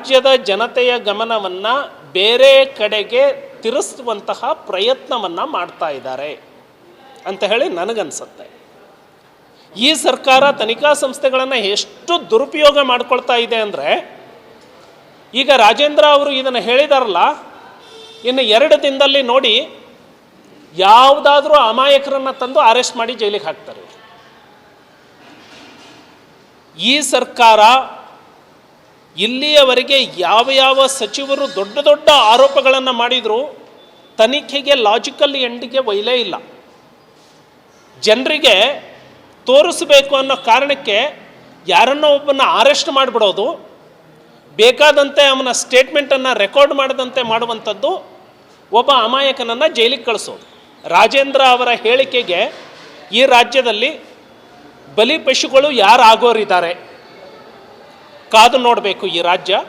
ರಾಜ್ಯದ ಜನತೆಯ ಗಮನವನ್ನು ಬೇರೆ ಕಡೆಗೆ ತಿರುಸುವಂತಹ ಪ್ರಯತ್ನವನ್ನು ಮಾಡ್ತಾ ಇದ್ದಾರೆ ಅಂತ ಹೇಳಿ ನನಗನ್ಸುತ್ತೆ. ಈ ಸರ್ಕಾರ ತನಿಖಾ ಸಂಸ್ಥೆಗಳನ್ನು ಎಷ್ಟು ದುರುಪಯೋಗ ಮಾಡ್ಕೊಳ್ತಾ ಇದೆ ಅಂದರೆ, ಈಗ ರಾಜೇಂದ್ರ ಅವರು ಇದನ್ನು ಹೇಳಿದಾರಲ್ಲ, ಇನ್ನು ಎರಡು ದಿನದಲ್ಲಿ ನೋಡಿ ಯಾವುದಾದ್ರೂ ಅಮಾಯಕರನ್ನು ತಂದು ಅರೆಸ್ಟ್ ಮಾಡಿ ಜೈಲಿಗೆ ಹಾಕ್ತಾರೆ ಈ ಸರ್ಕಾರ ಇಲ್ಲಿಯವರೆಗೆ ಯಾವ ಯಾವ ಸಚಿವರು ದೊಡ್ಡ ದೊಡ್ಡ ಆರೋಪಗಳನ್ನು ಮಾಡಿದರೂ, ತನಿಖೆಗೆ ಲಾಜಿಕಲ್ ಎಂಡಿಗೆ ಒಯ್ಲೇ ಇಲ್ಲ. ಜನರಿಗೆ ತೋರಿಸಬೇಕು ಅನ್ನೋ ಕಾರಣಕ್ಕೆ ಯಾರನ್ನೋ ಒಬ್ಬನ ಅರೆಸ್ಟ್ ಮಾಡಿಬಿಡೋದು, ಬೇಕಾದಂತೆ ಅವನ ಸ್ಟೇಟ್ಮೆಂಟನ್ನು ರೆಕಾರ್ಡ್ ಮಾಡದಂತೆ ಮಾಡುವಂಥದ್ದು, ಒಬ್ಬ ಅಮಾಯಕನನ್ನು ಜೈಲಿಗೆ ಕಳಿಸೋದು. ರಾಜೇಂದ್ರ ಅವರ ಹೇಳಿಕೆಗೆ ಈ ರಾಜ್ಯದಲ್ಲಿ ಬಲಿಪಶುಗಳು ಯಾರು ಆಗೋರಿದ್ದಾರೆ ಕಾದು ನೋಡಬೇಕು ಈ ರಾಜ್ಯ.